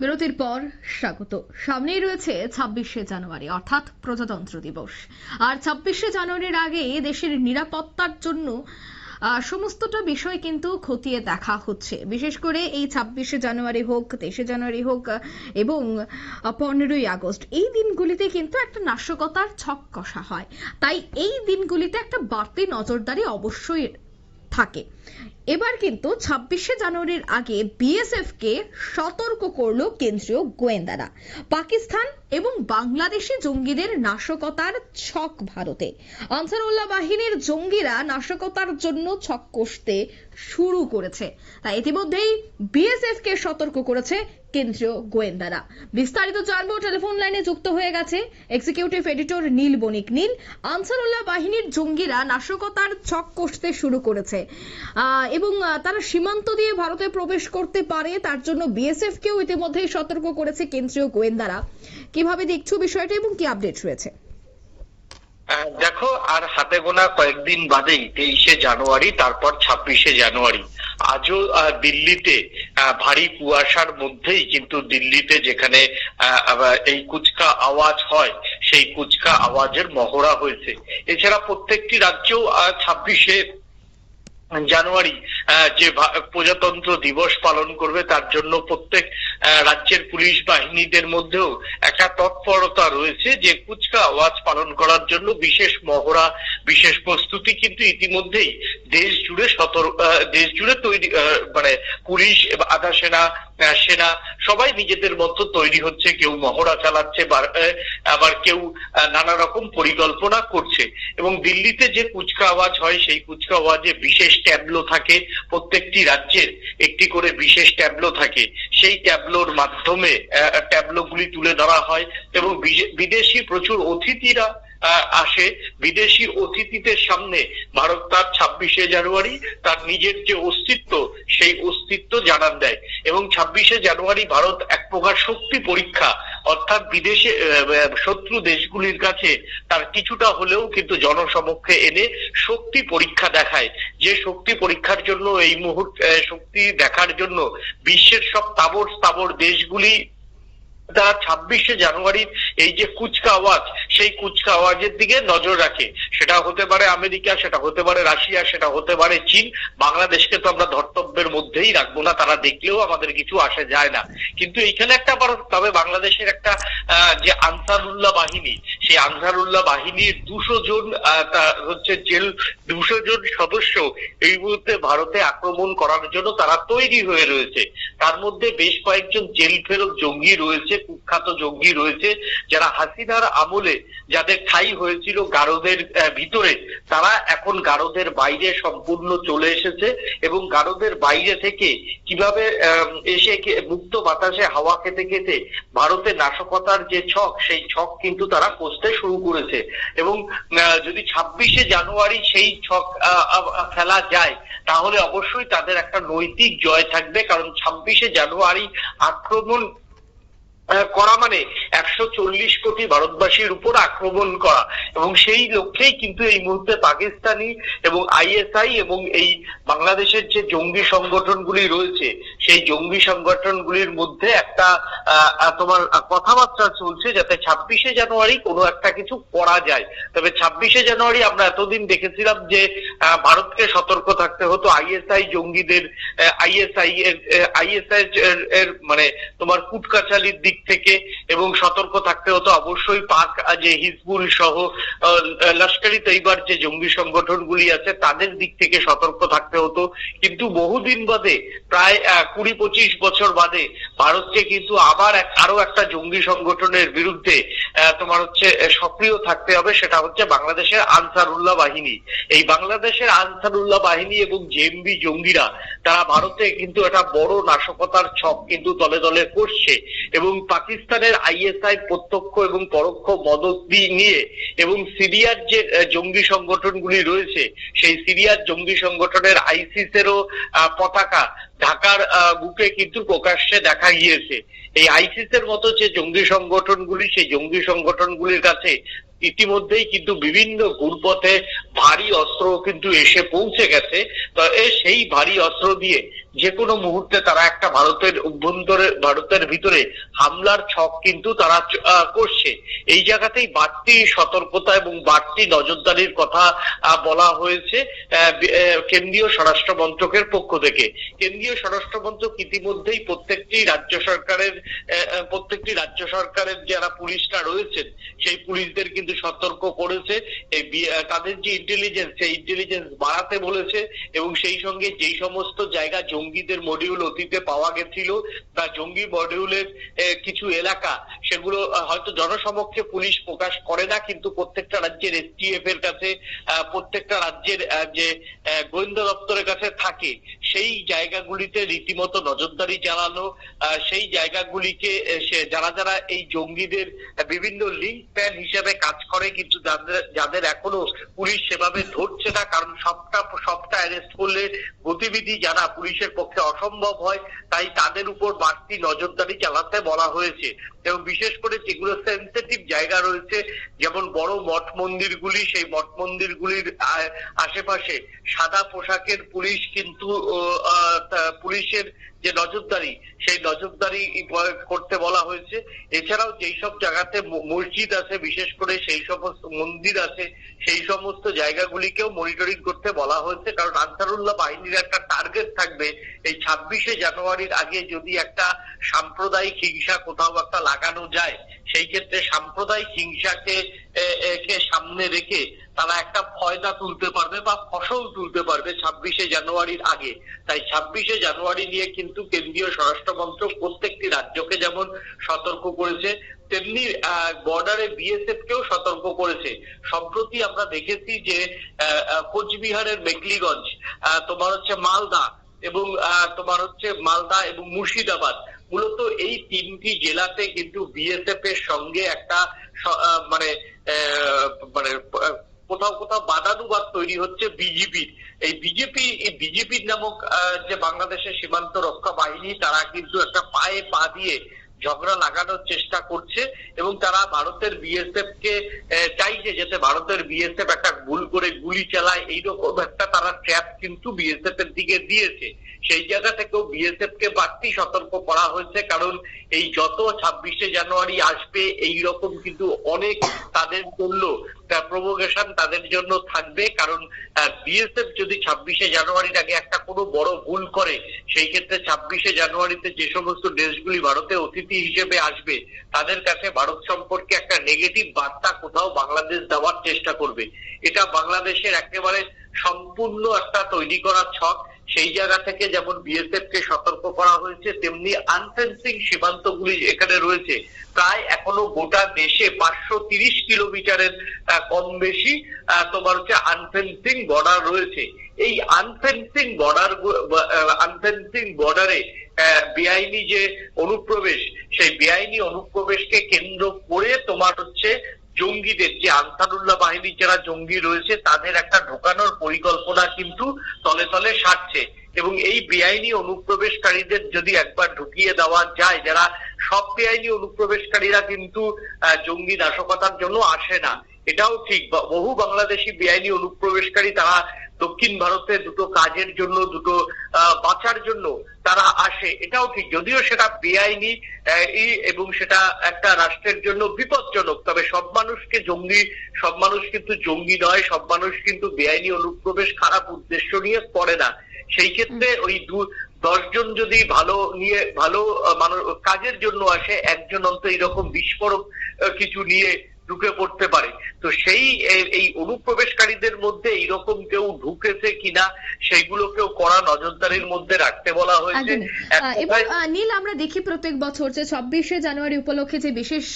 বিরতির পর স্বাগত। সামনেই রয়েছে ছাব্বিশে জানুয়ারি, অর্থাৎ প্রজাতন্ত্র দিবস। আর ছাব্বিশে জানুয়ারির আগে দেশের নিরাপত্তার জন্য সমস্তটা বিষয় কিন্তু খতিয়ে দেখা হচ্ছে। বিশেষ করে এই ছাব্বিশে জানুয়ারি হোক, তেইশে জানুয়ারি হোক এবং পনেরোই আগস্ট, এই দিনগুলিতে কিন্তু একটা নাশকতার ছক কষা হয়। তাই এই দিনগুলিতে একটা বাড়তি নজরদারি অবশ্যই থাকে। এবার কিন্তু ছাব্বিশে জানুয়ারির আগে বিএসএফ কে সতর্ক করল কেন্দ্রীয় গোয়েন্দারা। পাকিস্তান এবং বাংলাদেশি জঙ্গিদের নাশকতার ছক ভারতে। আনসারুল্লাহ বাহিনীর জঙ্গিরা নাশকতার জন্য ছক কষতে শুরু করেছে। তাই ইতিমধ্যেই বিএসএফ কে সতর্ক করেছে কেন্দ্রীয় গোয়েন্দারা। বিস্তারিত জানব, টেলিফোন লাইনে যুক্ত হয়ে গেছে এক্সিকিউটিভ এডিটর নীল বণিক। নীল, আনসারুল্লাহ বাহিনীর জঙ্গিরা নাশকতার ছক কষতে শুরু করেছে। এবং তারা সীমান্ত দিয়ে ভারতে প্রবেশ করতে পারে, তার জন্য বিএসএফ কেও ইতিমধ্যেই সতর্ক করেছে কেন্দ্রীয় গোয়েন্দারা। কীভাবে দেখছ বিষয়টা এবং কি আপডেট রয়েছে? দেখো, আর হাতে গোনা কয়েকদিন বাদেই তেইশে জানুয়ারি, তারপর ছাব্বিশে জানুয়ারি। আজও দিল্লিতে ভারী কুয়াশার মধ্যেই কিন্তু দিল্লিতে যেখানে এই কুচকা আওয়াজ হয়, সেই কুচকা আওয়াজের মহড়া হয়েছে। এছাড়া প্রত্যেকটি রাজ্যেও ছাব্বিশে জানুয়ারি যে প্রজাতন্ত্র দিবস পালন করবে, তার জন্য প্রত্যেক রাজ্যের পুলিশ বাহিনীদের মধ্যেও একটা তৎপরতা রয়েছে যে কুচকা আওয়াজ পালন করার জন্য বিশেষ মহড়া, বিশেষ প্রস্তুতি কিন্তু ইতিমধ্যেই দেশ জুড়ে সতর্ক দেশ জুড়ে তৈরি মানে পুলিশ আধা সেনা সেনা সবাই নিজেদের মতো তৈরি হচ্ছে, কেউ মহড়া চালাচ্ছে আবার কেউ নানা রকম পরিকল্পনা করছে। এবং দিল্লিতে যে কুচকা আওয়াজ হয়, সেই কুচকা আওয়াজে বিশেষ ট্যাবলো থাকে। প্রত্যেকটি রাজ্যের একটি করে বিশেষ ট্যাবলো থাকে। সেই ট্যাবলোর মাধ্যমে ট্যাবলো গুলি তুলে ধরা হয়। এবং বিদেশি প্রচুর অতিথিরা আসে। বিদেশি অতিথিদের সামনে ভারত তার ছাব্বিশে জানুয়ারি তার নিজের যে অস্তিত্ব, সেই অস্তিত্ব জানান দেয়। এবং ছাব্বিশে জানুয়ারি ভারত এক প্রকার শক্তি পরীক্ষা, অর্থাৎ বিদেশে শত্রু দেশগুলির কাছে তার কিছুটা হলেও কিন্তু জনসমক্ষে এনে শক্তি পরীক্ষা দেখায়। যে শক্তি পরীক্ষার জন্য এই মুহূর্তে শক্তি দেখার জন্য বিশ্বের সব তাবর স্থাবর দেশগুলি তারা ছাব্বিশে জানুয়ারির এই যে কুচকা আওয়াজ, সেই কুচকা আওয়াজের দিকে নজর রাখে। সেটা হতে পারে আমেরিকা, সেটা হতে পারে রাশিয়া, সেটা হতে পারে চীন। বাংলাদেশকে তো আমরা ধর্তব্যের মধ্যেই রাখব না, তারা দেখলেও আমাদের কিছু আসে যায় না। কিন্তু এইখানে একটা আবার তবে বাংলাদেশের একটা যে আনসারুল্লাহ বাহিনী, সেই আনসারুল্লাহ বাহিনীর দুশো জন হচ্ছে জেল, দুশো জন সদস্য এই মুহূর্তে ভারতে আক্রমণ করার জন্য তারা তৈরি হয়ে রয়েছে। তার মধ্যে বেশ কয়েকজন জেল ফেরত জঙ্গি রয়েছে কুখ্যাত জঙ্গি রয়েছে, যারা হাসিনার আমলে যাদের ঠাই হয়েছিল গারদের ভিতরে, তারা এখন গারদের বাইরে সম্পূর্ণ চলে এসেছে এবং গারদের বাইরে থেকে কীভাবে এসে মুক্ত বাতাসে হাওয়া খেতে খেতে ভারতে নাশকতার যে ছক, সেই ছক কিন্তু তারা কষতে শুরু করেছে। এবং যদি ছাব্বিশে জানুয়ারি সেই ছক ফেলা যায়, তাহলে অবশ্যই তাদের একটা নৈতিক জয় থাকবে। কারণ ছাব্বিশে জানুয়ারি আক্রমণ করা মানে একশো চল্লিশ কোটি ভারতবাসীর উপর আক্রমণ করা। এবং সেই লক্ষ্যেই কিন্তু এই মুহূর্তে পাকিস্তানি এবং আইএসআই এবং এই বাংলাদেশের যে জঙ্গি সংগঠনগুলি রয়েছে, সেই জঙ্গি সংগঠনগুলির মধ্যে একটা তোমার কথাবার্তা চলছে যাতে ছাব্বিশে জানুয়ারি কোনো একটা কিছু করা যায়। তবে ছাব্বিশে জানুয়ারি আমরা এতদিন দেখেছিলাম যে ভারতকে সতর্ক থাকতে হতো। আইএসআই জঙ্গিদের আইএসআই এর আইএসআই এর মানে তোমার কুটকাচালির দিক থেকে এবং সতর্ক থাকতে হতো। অবশ্যই পাক, যে হিজবুল সহ লস্করি তৈবার যে জঙ্গি সংগঠনগুলি আছে, তাদের দিক থেকে সতর্ক থাকতে হতো। কিন্তু বহুদিন বাদে, প্রায় কুড়ি পঁচিশ বছর বাদে, ভারতকে কিন্তু আবার আরও একটা জঙ্গি সংগঠনের বিরুদ্ধে তোমার হচ্ছে, সক্রিয় থাকতে হবে, সেটা হচ্ছে বাংলাদেশের আনসারুল্লাহ বাহিনী। এই বাংলাদেশের আনসারুল্লাহ বাহিনী এবং জেএমবি জঙ্গিরা, তারা ভারতে কিন্তু একটা বড় নাশকতার ছক কিন্তু দলে দলে করছে। এবং পাকিস্তানের আইএসআই প্রত্যক্ষ এবং পরোক্ষ মদত নিয়ে এবং সিরিয়ার যে জঙ্গি সংগঠনগুলি রয়েছে, সেই সিরিয়ার জঙ্গি সংগঠনের আইসিসেরও পতাকা ঢাকার বুকে কিন্তু প্রকাশ্যে দেখা গিয়েছে। এই আইসিসের মতো যে জঙ্গি সংগঠনগুলি, সেই জঙ্গি সংগঠনগুলির কাছে ইতিমধ্যেই কিন্তু বিভিন্ন ঘুরপথে ভারী অস্ত্র কিন্তু এসে পৌঁছে গেছে। তো সেই ভারী অস্ত্র দিয়ে যে কোনো মুহূর্তে তারা একটা ভারতের অভ্যন্তরে, ভারতের ভিতরে হামলার ছক কিন্তু তারা করছে। এই জায়গাতেই বাড়তি সতর্কতা এবং বাড়তি নজরদারির কথা বলা হয়েছে কেন্দ্রীয় স্বরাষ্ট্র মন্ত্রকের পক্ষ থেকে। কেন্দ্রীয় স্বরাষ্ট্র মন্ত্রক ইতিমধ্যেই প্রত্যেকটি রাজ্য সরকারের প্রত্যেকটি রাজ্য সরকারের যারা পুলিশরা রয়েছেন, সেই পুলিশদের কিন্তু সতর্ক করেছে। তাদের যে ইন্টেলিজেন্স সেই ইন্টেলিজেন্স বাড়াতে বলেছে এবং সেই সঙ্গে যেই সমস্ত জায়গা জঙ্গিদের মডিউল অতীতে পাওয়া গেছিল বা জঙ্গি মডিউলের কিছু এলাকা, সেগুলো হয়তো জনসমক্ষে পুলিশ প্রকাশ করে না, কিন্তু প্রত্যেকটা রাজ্যের এসটিএফ এর কাছে প্রত্যেকটা রাজ্যের যে গোয়েন্দা দপ্তরের কাছে থাকে সেই জায়গাগুলিতে রীতিমতো নজরদারি চালানো সেই জায়গাগুলিকে যারা যারা এই জঙ্গিদের বিভিন্ন লিঙ্ক প্যান হিসেবে কাজ করে, কিন্তু যাদের যাদের এখনও পুলিশ সেভাবে ধরছে না, কারণ সবটা সবটা অ্যারেস্ট করলে গতিবিধি জানা পুলিশের পক্ষে অসম্ভব হয়, তাই তাদের উপর বাড়তি নজরদারি চালাতে বলা হয়েছে। এবং বিশেষ করে যেগুলো সেন্সিটিভ জায়গা রয়েছে, যেমন বড় মঠ মন্দিরগুলি, সেই মঠ মন্দিরগুলির আশেপাশে সাদা পোশাকের পুলিশ কিন্তু পুলিশের যে নজরদারি, সেই নজরদারি করতে বলা হয়েছে। এছাড়াও যেই সব জায়গাতে মসজিদ আছে, বিশেষ করে সেই সমস্ত মন্দির আছে, সেই সমস্ত জায়গাগুলিকেও মনিটরিং করতে বলা হয়েছে। কারণ আনসারুল্লাহ বাহিনীর একটা টার্গেট থাকবে এই ছাব্বিশে জানুয়ারির আগে যদি একটা সাম্প্রদায়িক হিংসা কোথাও একটা লাগানো যায় সেই ক্ষেত্রে সাম্প্রদায়িক হিংসাকে সামনে রেখে তারা একটা ফয়দা তুলতে পারবে বা ফসল তুলতে পারবে ছাব্বিশে জানুয়ারির আগে। তাই ছাব্বিশে জানুয়ারি নিয়ে কিন্তু কেন্দ্রীয় স্বরাষ্ট্র মন্ত্রক প্রত্যেকটি রাজ্যকে যেমন সতর্ক করেছে, তেমনি বর্ডারে বিএসএফ কেও সতর্ক করেছে। সম্প্রতি আমরা দেখেছি যে কোচবিহারের মেকলিগঞ্জ তোমার হচ্ছে মালদা এবং তোমার হচ্ছে মালদা এবং মুর্শিদাবাদ মূলত এই তিনটি জেলাতে কিন্তু বিএসএফ এর সঙ্গে একটা মানে মানে কোথাও কোথাও বাদানুবাদ তৈরি হচ্ছে বিজেপির এই বিজেপি এই বিজেপির নামক যে বাংলাদেশের সীমান্ত রক্ষা বাহিনী, তারা কিন্তু একটা পায়ে পা দিয়ে ঝগড়া লাগানোর চেষ্টা করছে এবং তারা ভারতের বিএসএফ কে চাইছে যাতে ভারতের বিএসএফ একটা ভুল করে গুলি চালায়। এইরকম একটা তারা ট্র্যাপ কিন্তু বিএসএফ এর দিকে দিয়েছে। সেই জায়গা থেকেও বিএসএফ কে বাড়তি সতর্ক করা হয়েছে কারণ এই যত ছাব্বিশে জানুয়ারি আসবে এই রকম কিন্তু অনেক তাদের জন্য প্রভোকেশন তাদের জন্য থাকবে, কারণ বিএসএফ যদি ছাব্বিশে জানুয়ারির আগে একটা কোনো বড় ভুল করে, সেই ক্ষেত্রে ছাব্বিশে জানুয়ারিতে যে সমস্ত দেশগুলি ভারতে অতিথি হিসেবে আসবে, তাদের কাছে ভারত সম্পর্কে একটা নেগেটিভ বার্তা কোথাও বাংলাদেশ দেওয়ার চেষ্টা করবে। এটা বাংলাদেশের একেবারে সম্পূর্ণ একটা তৈরি করার ছক সেই জায়গা থেকে যেমন বিএসএফ কে সতর্ক করা হয়েছে, তেমনি আনফেন্সিং সীমান্তগুলি এখানে রয়েছে। প্রায় এখনও গোটা দেশে পাঁচশো তিরিশ কিলোমিটারের কম বেশি তোমার হচ্ছে আনফেন্সিং বর্ডার রয়েছে। এই আনফেন্সিং বর্ডার আনফেন্সিং বর্ডারে বেআইনি যে অনুপ্রবেশ, সেই বেআইনি অনুপ্রবেশকে কেন্দ্র করে তোমার হচ্ছে জঙ্গিদের, যে আনসারুল্লাহ বাহিনীর যারা জঙ্গি রয়েছে, তাদের একটা ঢোকানোর পরিকল্পনা কিন্তু তলে তলে সারছে। এবং এই বেআইনি অনুপ্রবেশকারীদের যদি একবার ঢুকিয়ে দেওয়া যায়, যারা সব বেআইনি অনুপ্রবেশকারীরা কিন্তু জঙ্গি নাশকতার জন্য আসে না। এটাও ঠিক বহু বাংলাদেশি বেআইনি অনুপ্রবেশকারী তারা দক্ষিণ ভারতে দুটো কাজের জন্য দুটো আহ, বাঁচার জন্য তারা আসে। এটাও ঠিক। যদিও সেটা বেআইনি এবং সেটা একটা রাষ্ট্রের জন্য বিপজ্জনক। তবে সব মানুষকে জঙ্গি সব মানুষ কিন্তু জঙ্গি নয় সব মানুষ কিন্তু বেআইনি অনুপ্রবেশ খারাপ উদ্দেশ্য নিয়ে করে না। সেই ক্ষেত্রে ওই দু দশজন যদি ভালো নিয়ে ভালো মানুষ কাজের জন্য আসে একজন অন্ত এরকম বিস্ফোরক কিছু নিয়ে ঢুকে পড়তে পারে। তো সেই এই অনুপ্রবেশকারীদের মধ্যে এইরকম কেউ ঢুকেছে কিনা সেইগুলোকেও কড়া নজরদারির মধ্যে রাখতে বলা হয়েছে। নীল আমরা দেখি প্রত্যেক বছর যে ছাব্বিশে জানুয়ারি উপলক্ষে যে বিশেষ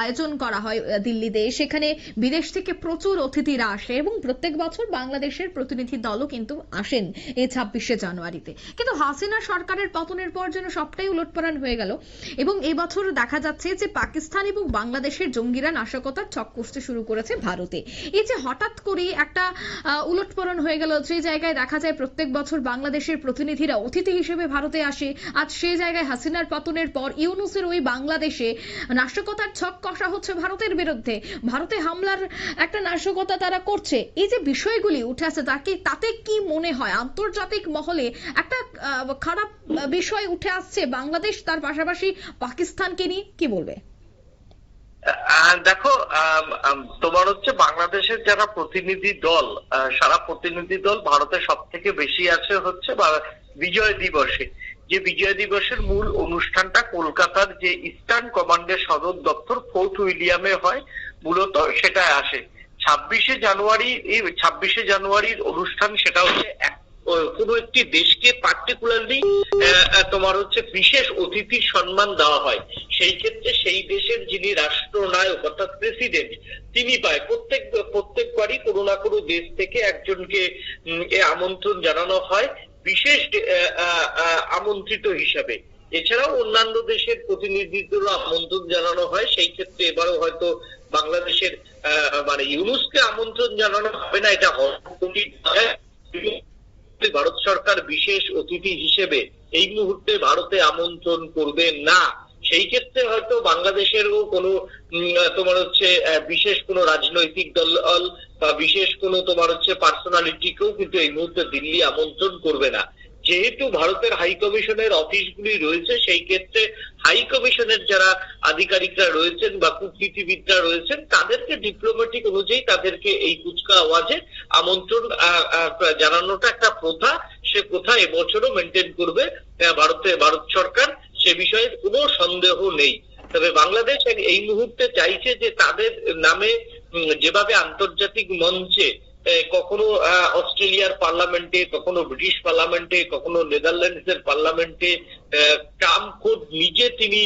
আয়োজন করা হয় দিল্লিতে সেখানে বিদেশ থেকে প্রচুর অতিথিরা আসে এবং প্রত্যেক বছর বাংলাদেশের প্রতিনিধি দলও কিন্তু আসেন এই ছাব্বিশে জানুয়ারিতে। কিন্তু হাসিনা সরকারের পতনের পর যেন সবটাই উলটপালট হয়ে গেল এবং এবছর দেখা যাচ্ছে যে পাকিস্তান এবং বাংলাদেশের জঙ্গিরা নাশকতা নাশকতার ছক কষতে শুরু করেছে ভারতে। এই যে হঠাৎ করে একটা আহ, উলটপালন হয়ে গেল যে জায়গায় দেখা যায় প্রত্যেক বছর বাংলাদেশের প্রতিনিধিরা অতিথি হিসেবে ভারতে আসে আজ সেই জায়গায় হাসিনার পতনের পর ইউনুসের ওই বাংলাদেশে নাশকতার ছক কষা হচ্ছে ভারতের বিরুদ্ধে। ভারতে হামলার একটা নাশকতা তারা করছে। এই যে বিষয়গুলি উঠে আসে তাকে তাতে কি মনে হয়? আন্তর্জাতিক মহলে একটা খারাপ বিষয় উঠে আসছে বাংলাদেশ তার পাশাপাশি পাকিস্তানকে নিয়ে কি বলবে? দেখো আম, আম, তোমার হচ্ছে বাংলাদেশের যারা প্রতিনিধি দল সারা প্রতিনিধি দল ভারতে সব থেকে বেশি আছে হচ্ছে বিজয় দিবসে। যে বিজয় দিবসের মূল অনুষ্ঠানটা কলকাতার যে ইস্টার্ন কমান্ডের সদর দপ্তর ফোর্ট উইলিয়ামে হয় মূলত সেটা আসে। ছাব্বিশে জানুয়ারি ছাব্বিশে জানুয়ারির অনুষ্ঠান সেটা হচ্ছে এক- কোনো একটি দেশকে পার্টিকুলারলি তোমার হচ্ছে বিশেষ অতিথির সম্মান দেওয়া হয়। সেই ক্ষেত্রে সেই দেশের যিনি রাষ্ট্রনায়ক, অর্থাৎ প্রেসিডেন্ট তিনি পায়। প্রত্যেক, প্রত্যেকবারই কোনো না কোনো দেশ থেকে একজনকে আমন্ত্রণ জানানো হয়, বিশেষ আমন্ত্রিত হিসাবে। এছাড়াও অন্যান্য দেশের প্রতিনিধিদের আমন্ত্রণ জানানো হয়। সেই ক্ষেত্রে এবারও হয়তো বাংলাদেশের মানে ইউনুসকে আমন্ত্রণ জানানো হবে না, এটা। ভারত সরকার বিশেষ অতিথি হিসেবে এই মুহূর্তে ভারতে আমন্ত্রণ করবে না। সেই ক্ষেত্রে হয়তো বাংলাদেশেরও কোনো তোমার হচ্ছে বিশেষ কোনো রাজনৈতিক দল, বা বিশেষ কোনো তোমার হচ্ছে পার্সোনালিটিকেও কিন্তু এই মুহূর্তে দিল্লি আমন্ত্রণ করবে না। যেহেতু ভারতের হাই কমিশনের অফিসগুলি রয়েছে, সেই ক্ষেত্রে হাই কমিশনের যারা আধিকারিকরা রয়েছেন বা কূটনীতিবিদরা রয়েছেন, তাদেরকে ডিপ্লোম্যাটিক অনুযায়ী তাদেরকে এই কুচকা আওয়াজে আমন্ত্রণ জানানোটা একটা প্রথা। সে প্রথা এবছরও মেনটেন করবে ভারতে, ভারত সরকার। সে বিষয়ে কোনো সন্দেহ নেই। তবে বাংলাদেশ এই মুহূর্তে চাইছে যে তাদের নামে যেভাবে আন্তর্জাতিক মঞ্চে কখনো অস্ট্রেলিয়ার পার্লামেন্টে, কখনো ব্রিটিশ পার্লামেন্টে, কখনো নেদারল্যান্ডস এর পার্লামেন্টে ট্রাম্প খোদ নিজে তিনি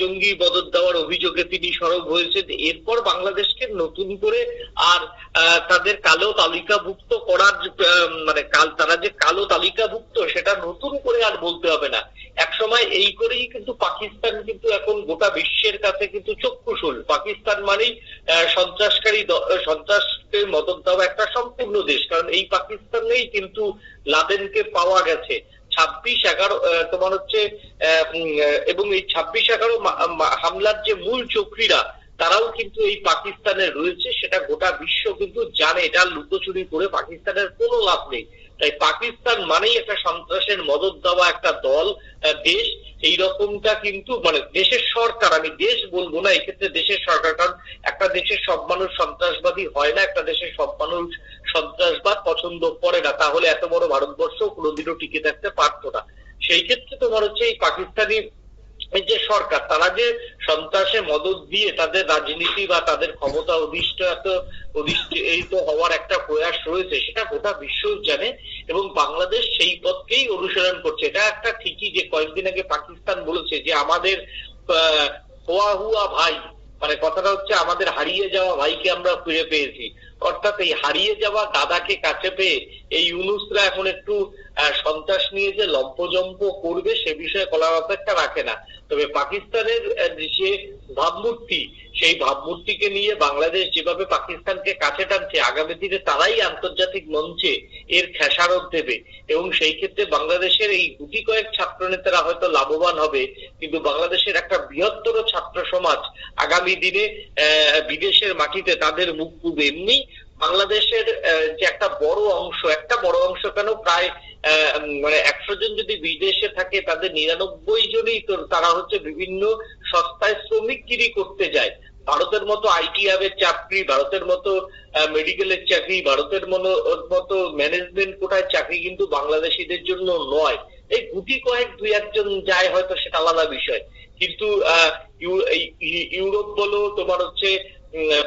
জঙ্গি বদল দেওয়ার অভিযোগে তিনি সরব হয়েছেন। এরপর বাংলাদেশকে নতুন করে আর তাদের কালো তালিকাভুক্ত করার মানে কাল, তারা যে কালো তালিকাভুক্ত, সেটা নতুন করে আর বলতে হবে না। একসময় এই করেই কিন্তু পাকিস্তান কিন্তু এখন গোটা বিশ্বের কাছে কিন্তু চক্ষুশুল পাকিস্তান মানেই সন্ত্রাসকারী সন্ত্রাসকে মদত দেওয়া একটা সম্পূর্ণ দেশ। কারণ এই পাকিস্তানেই কিন্তু লাদেনকে পাওয়া গেছে। ছাব্বিশ এগারো তোমার হচ্ছে এবং এই ছাব্বিশ এগারো হামলার যে মূল চক্রীরা, তারাও কিন্তু এই পাকিস্তানে রয়েছে। সেটা গোটা বিশ্ব কিন্তু জানে। এটা লুকোচুরি করে পাকিস্তানের কোনো লাভ নেই। তাই পাকিস্তান মানেই একটা সন্ত্রাসের মদত দেওয়া একটা দল দেশ। এই রকমটা কিন্তু মানে দেশের সরকার, আমি দেশ বলব না, এক্ষেত্রে দেশের সরকার, কারণ একটা দেশের সব মানুষ সন্ত্রাসবাদী হয় না, একটা দেশের সব মানুষ সন্ত্রাসবাদ পছন্দ করে না। তাহলে এত বড় ভারতবর্ষ কোনোদিনও টিকে থাকতে পারতো না। সেই ক্ষেত্রে তোমার হচ্ছে এই পাকিস্তানি যে সরকার, তারা যে সন্ত্রাসে মদত দিয়ে তাদের রাজনীতি বা তাদের ক্ষমতা অধিষ্ঠ অধিষ্ঠিত হওয়ার একটা প্রয়াস রয়েছে, সেটা গোটা বিশ্ব জানে এবং বাংলাদেশ সেই পথকেই অনুসরণ করছে। এটা একটা ঠিকই যে কয়েকদিন আগে পাকিস্তান বলেছে যে আমাদের হওয়া হুয়া ভাই মানে কথাটা হচ্ছে আমাদের হারিয়ে যাওয়া ভাইকে আমরা ফিরে পেয়েছি। অর্থাৎ এই হারিয়ে যাওয়া দাদাকে কাছে পেয়ে এই ইউনুসরা এখন একটু সন্ত্রাস নিয়ে যে লম্পজম্প করবে সে বিষয়ে কলার অপেক্ষা রাখে না। তবে পাকিস্তানের যে ভাবমূর্তি, সেই ভাবমূর্তিকে নিয়ে বাংলাদেশ যেভাবে পাকিস্তানকে কাছে টানছে, আগামী দিনে তারাই আন্তর্জাতিক মঞ্চে এর খেসারত দেবে। এবং সেই ক্ষেত্রে বাংলাদেশের এই গুটি কয়েক ছাত্র নেতারা হয়তো লাভবান হবে, কিন্তু বাংলাদেশের একটা বৃহত্তর ছাত্র সমাজ আগামী দিনে বিদেশের মাটিতে তাদের মুখ পুবে এমনি বাংলাদেশের যে একটা বড় অংশ, একটা বড় অংশ কেন প্রায় মানে একশো জন যদি বিদেশে থাকে, তাদের নিরানব্বই জনই তারা হচ্ছে বিভিন্ন সস্তায় শ্রমিকগিরি করতে যায়। ভারতের মতো আইটি হাবের চাকরি, ভারতের মতো মেডিকেলের চাকরি, ভারতের মতো ম্যানেজমেন্ট কোটায় চাকরি কিন্তু বাংলাদেশিদের জন্য নয়। এই গুটি কয়েক দুই একজন যায় হয়তো সেটা আলাদা বিষয়। কিন্তু ইউরোপ বলো, তোমার হচ্ছে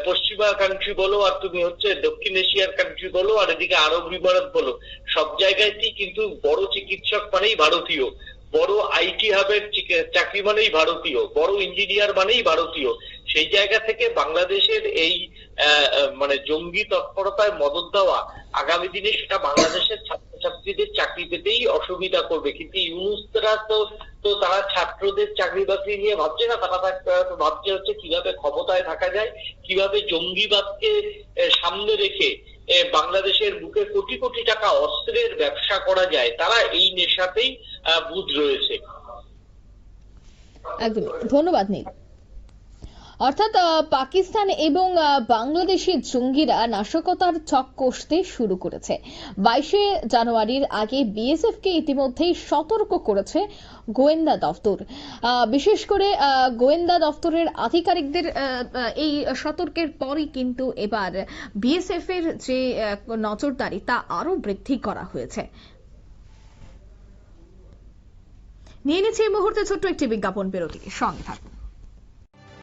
পশ্চিমা কান্ট্রি বলো আর তুমি হচ্ছে দক্ষিণ এশিয়ার কান্ট্রি বলো আর এদিকে আরব ইমারত বলো, সব জায়গাতেই কিন্তু বড় চিকিৎসক মানেই ভারতীয়। বড় আইটি হাবের চাকরি মানেই ভারতীয়, বড় ইঞ্জিনিয়ার মানেই ভারতীয়। সেই জায়গা থেকে বাংলাদেশের এই মানে জঙ্গি তৎপরতায় মদত দেওয়া, আগামী দিনে সেটা বাংলাদেশের ছাত্র ছাত্রছাত্রীদের চাকরি পেতেই অসুবিধা করবে। কিন্তু ইউনুসরা তো তো তারা ছাত্রদের চাকরি বাকরি নিয়ে ভাবছে না, তারা ভাবছে হচ্ছে কীভাবে ক্ষমতায় থাকা যায়, কীভাবে জঙ্গিবাদকে সামনে রেখে বাংলাদেশের বুকে কোটি কোটি টাকা অস্ত্রের ব্যবসা করা যায়, তারা এই নেশাতেই বুধ রয়েছে। একদমই ধন্যবাদ নীল। অর্থাৎ পাকিস্তান এবং বাংলাদেশের জঙ্গিরা নাশকতার ছক কষতে শুরু করেছে। বাইশে জানুয়ারির আগে বিএসএফ কে ইতিমধ্যেই সতর্ক করেছে গোয়েন্দা দফতর। বিশেষ করে গোয়েন্দা দফতরের আধিকারিকদের এই সতর্কের পরই কিন্তু এবার বিএসএফ এর যে নজরদারি তা আরও বৃদ্ধি করা হয়েছে। নিয়ে নিচ্ছে এই মুহূর্তে ছোট্ট একটি বিজ্ঞাপন বিরতি। সঙ্গে থাকুন।